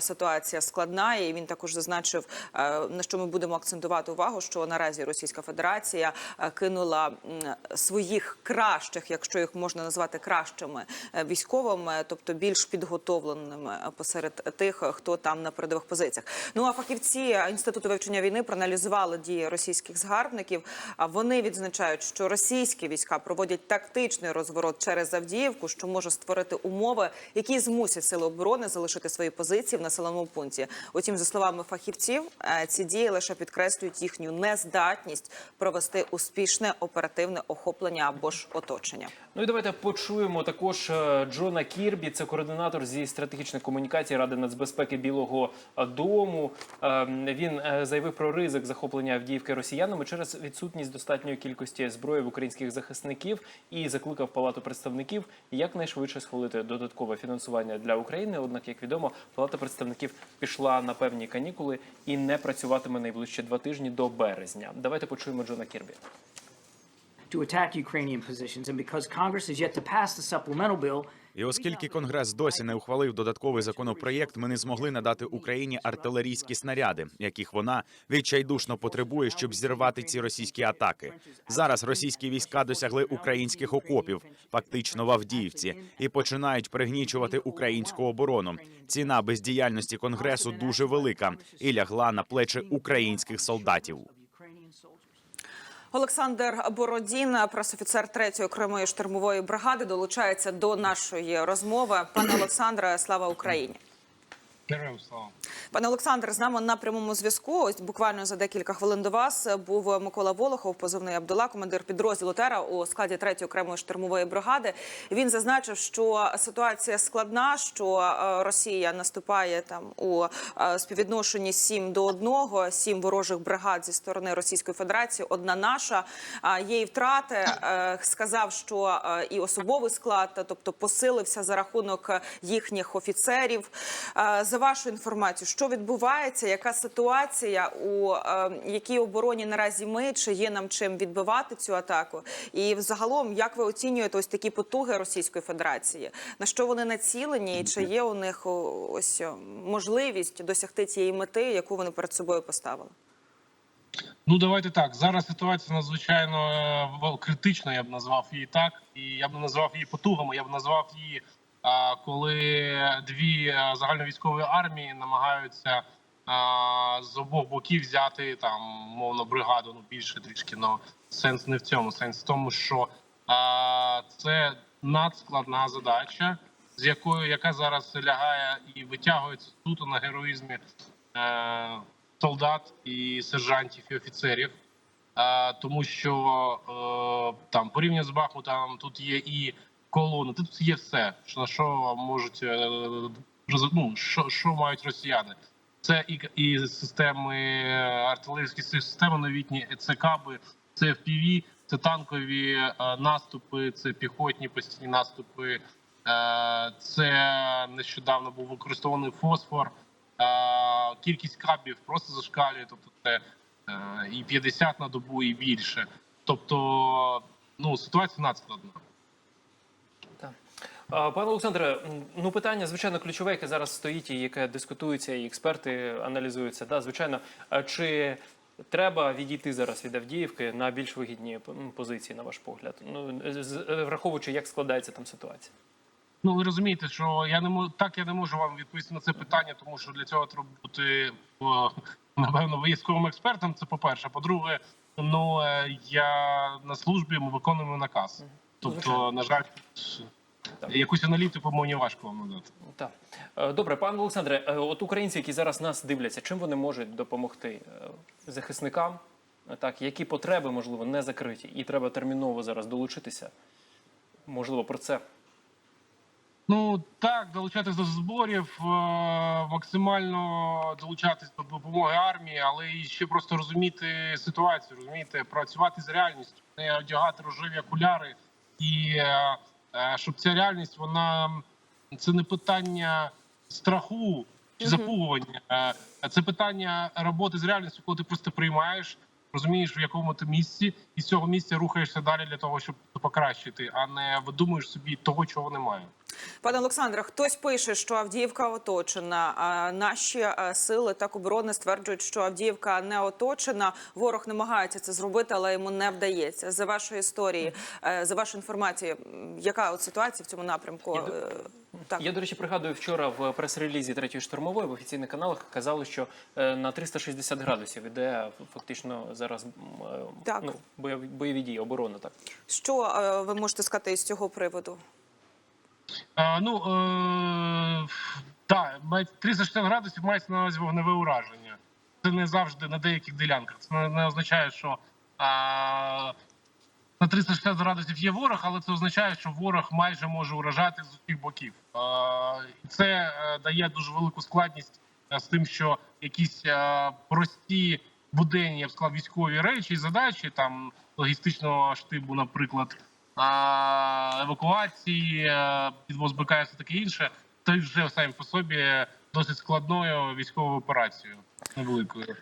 ситуація складна, і він також зазначив, е, на що ми будемо акцентувати увагу, що наразі Російська Федерація е, кинула своїх кращих, якщо їх можна назвати кращими е, військовими, тобто більш підготовленими посеред тих, хто там на передових позиціях. Ну а фахівці інституту вивчення війни проаналізували дії російських згарбників. А вони відзначають, що російські війська проводять тактичний розворот через Авдіївку, що може створити умови, які змусять сили оборони залишити свої позиції в населеному пункті. Утім, за словами фахівців, е, ці дії лише підкреслюють їхню нездатність провести успішне оперативне охоплення або ж оточення. Ну і давайте почуємо також е, Джона Кірбі, це координатор зі стратегічної комунікації Ради нацбезпеки Білого Дому. Е, Він е, заявив про ризик захоплення Авдіївки росіянами через відсутність достатньої кількості зброї в українських захисників і закликав Палату представників якнайшвидше схвалити додаткове фінансування для України. Однак, як відомо, Палата представників пішла на певні канікули і не працюватиме найближчі два тижні до березня. Давайте почуємо Джона Кірбі. to attack Ukrainian positions. And because Congress has yet to pass the supplemental bill, І оскільки Конгрес досі не ухвалив додатковий законопроєкт, ми не змогли надати Україні артилерійські снаряди, яких вона відчайдушно потребує, щоб зірвати ці російські атаки. Зараз російські війська досягли українських окопів, фактично в Авдіївці, і починають пригнічувати українську оборону. Ціна бездіяльності конгресу дуже велика і лягла на плечі українських солдатів. Олександр Бородін, пресофіцер 3-ї окремої штурмової бригади, долучається до нашої розмови. Пане Олександре, слава Україні. Слава. Пане Олександре, з нами на прямому зв'язку. Ось буквально за декілька хвилин до вас був Микола Волохов, позивний Абдула, командир підрозділу Тера у складі 3-ї окремої штурмової бригади. Він зазначив, що ситуація складна, що е, Росія наступає там у е, співвідношенні 7 до 1, 7 ворожих бригад зі сторони Російської Федерації, одна наша. І втрати. Е, Сказав, що і особовий склад, тобто посилився за рахунок їхніх офіцерів. Е, За вашу інформацію, що відбувається, яка ситуація у е, якій обороні наразі ми, чи є нам чим відбивати цю атаку? І взагалом, як ви оцінюєте ось такі потуги Російської Федерації? На що вони націлені, і чи є у них ось можливість досягти цієї мети, яку вони перед собою поставили? Ну давайте так. Зараз ситуація надзвичайно е, критична, я б назвав її так, і я б не назвав її потугами. Я б назвав її, коли дві е, загальновійськові армії намагаються з обох боків взяти там мовно бригаду. Ну більше трішки. но сенс не в цьому. Сенс в тому, що це надскладна задача, з якою яка зараз лягає і витягується суто на героїзмі. Е, солдат і сержантів і офіцерів, е, тому що е, там порівняно з Бахмутом тут є і колони, тут є все, що на що можуть е, ну, що, що мають росіяни. Це і, і системи е, артилерійські системи новітні, це каби, це FPV, це танкові е, наступи, це піхотні постійні наступи. Це нещодавно був використований фосфор. Кількість кабів просто зашкалює, тобто це і 50 на добу, і більше. Тобто, ну ситуація надскладна. Пане Олександре, ну питання звичайно ключове, яке зараз стоїть і яке дискутується, і експерти аналізуються. Да, звичайно, чи треба відійти зараз від Авдіївки на більш вигідні позиції, на ваш погляд? Ну з- враховуючи, як складається там ситуація. Ну ви розумієте, що я не можу так, я не можу вам відповісти на це питання, тому що для цього треба бути напевно військовим експертом. Це по перше. По-друге, ну е, я на службі ми виконуємо наказ. Тобто, на жаль. Якусь аналітику мені важко вам надати. Так Е, добре, пане Олександре, е, от українці, які зараз нас дивляться, чим вони можуть допомогти е, захисникам? Е, Так, які потреби можливо не закриті, і треба терміново зараз долучитися? Можливо, про це. Ну так, долучатись до зборів, е, максимально долучатись до допомоги армії, але і ще просто розуміти ситуацію, розумієте, працювати з реальністю, не одягати рожеві окуляри, і е, е, щоб ця реальність, вона це не питання страху чи запугування, е, це питання роботи з реальністю, коли ти просто приймаєш, розумієш, в якому ти місці, і з цього місця рухаєшся далі для того, щоб покращити, а не видумуєш собі того, чого немає. Пане Олександре, хтось пише, що Авдіївка оточена. Наші е, сили так оборони стверджують, що Авдіївка не оточена. Ворог намагається це зробити, але йому не вдається. За вашою історією, е, за вашою інформацією, яка от ситуація в цьому напрямку? Так. Я, до речі, пригадую вчора в прес-релізі третьої штурмової в офіційних каналах казали, що е, на 360 градусів іде фактично зараз е, Так. ну, бойові, дії, оборона. Так Що е, ви можете сказати із цього приводу? Е, ну е, так, має- 360 градусів мається на увазі вогневе ураження. Це не завжди на деяких ділянках. Це не, не означає, що а, на 360 градусів є ворог, але це означає, що ворог майже може уражати з усіх боків. І це е, дає дуже велику складність е, з тим, що якісь е, прості буденні, я б сказав, військові речі задачі там логістичного штибу, наприклад, евакуації, підвоз БК і все таке інше, то вже самі по собі досить складною військовою операцією невеликою.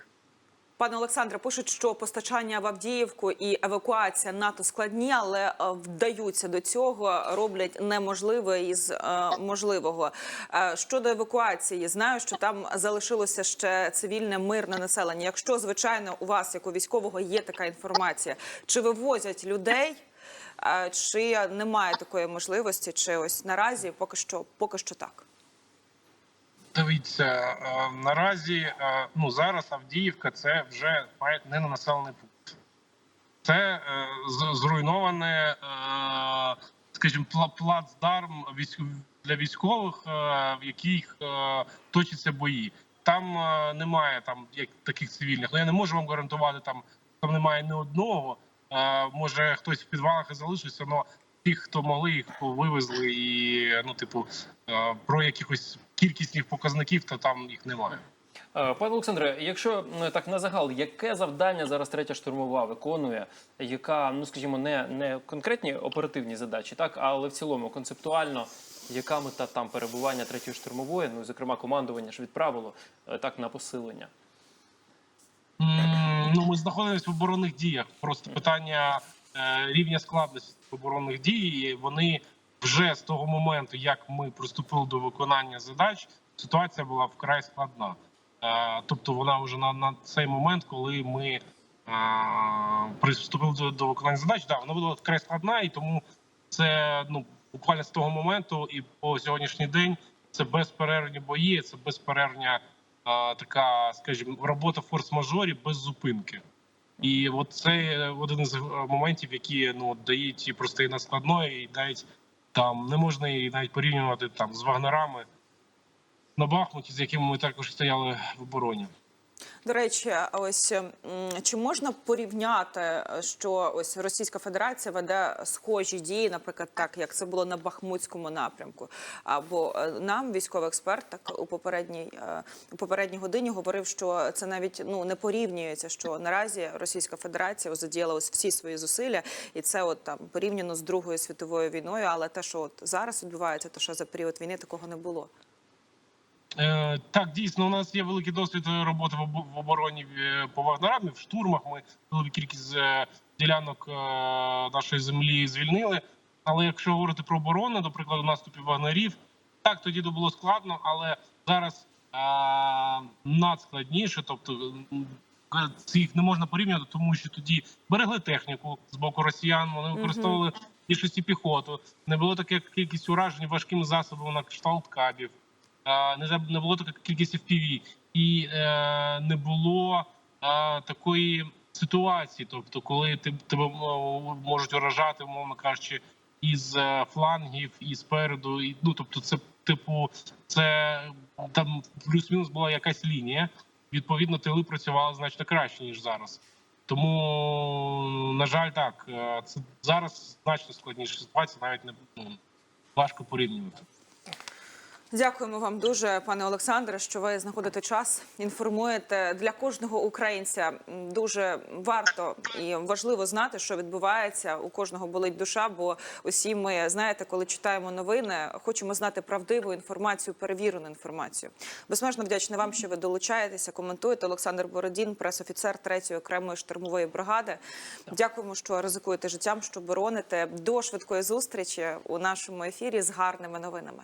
Пане Олександре, пишуть, що постачання в Авдіївку і евакуація НАТО складні, але е, вдаються до цього, роблять неможливе із е, можливого. Е, щодо евакуації, знаю, що там залишилося ще цивільне мирне населення. Якщо звичайно у вас, як у військового, є така інформація, чи вивозять людей, чи немає такої можливості, чи ось наразі поки що, поки що так. Дивіться, е, наразі е, ну зараз Авдіївка це вже не на населений пункт. Це е, зруйноване, скажімо, плацдарм для військових, в яких точаться бої. Там немає там як таких цивільних. Ну я не можу вам гарантувати, там там немає ні одного. Може хтось в підвалах і залишився, але ті, хто могли, їх вивезли, і ну, типу, про якихось кількісних показників, то там їх немає. Е, Пане Олександре, якщо так на загал, яке завдання зараз третя штурмова виконує, яка, ну скажімо, не, не конкретні оперативні задачі, так, але в цілому концептуально, яка мета там перебування третьої штурмової, ну зокрема, командування ж відправило е, так на посилення. Ну, ми знаходимося в оборонних діях. Просто питання е, рівня складності оборонних дій. Вони вже з того моменту, як ми приступили до виконання задач, ситуація була вкрай складна. Е, тобто, вона вже на, на цей момент, коли ми е, приступили до, до виконання задач, да, вона була вкрай складна, і тому це ну буквально з того моменту і по сьогоднішній день це безперервні бої, це безперервня а, така, скажімо, робота в форс-мажорі без зупинки. І от це один із е, моментів, які ну дають і просто і надскладної, і навіть там не можна її навіть порівнювати там з вагнерами на Бахмуті, з якими ми також стояли в обороні. До речі, ось чи можна порівняти, що ось Російська Федерація веде схожі дії, наприклад, так як це було на Бахмутському напрямку? Або е, нам військовий експерт так у попередній е, у попередній годині говорив, що це навіть ну не порівнюється, що наразі Російська Федерація задіяла ось всі свої зусилля, і це от там порівняно з Другою світовою війною. Але те, що от зараз відбувається, то що за період війни такого не було. Е, так, дійсно, у нас є великий досвід роботи в обо- обороні е, по вагнерам. В штурмах ми велику кількість е, ділянок е, нашої землі звільнили. Але якщо говорити про оборону, до прикладу, наступів вагнерів, так тоді то було складно, але зараз е, надскладніше. Тобто е, їх не можна порівнювати, тому що тоді берегли техніку з боку росіян. Вони використовували більшості піхоту. Не було таке кількість уражень важкими засобами на кшталт кабів. Не не було така кількість FPV. і е, не було такої ситуації, тобто, коли тебе можуть уражати, умовно кажучи, із е, флангів, і спереду, і ну тобто, це типу, це там плюс-мінус була якась лінія. Відповідно, тили працювали значно краще ніж зараз. Тому, на жаль, так е, це зараз значно складніша ситуація, навіть не ну, важко порівнювати. Дякуємо вам дуже, пане Олександре, що ви знаходите час, інформуєте для кожного українця. Дуже варто і важливо знати, що відбувається. У кожного болить душа, бо усі ми знаєте, коли читаємо новини, хочемо знати правдиву інформацію, перевірену інформацію. Безмежно вдячна вам, що ви долучаєтеся, коментуєте. Олександр Бородін, пресофіцер 3-ї окремої штурмової бригади. Дякуємо, що ризикуєте життям, що бороните. До швидкої зустрічі у нашому ефірі з гарними новинами.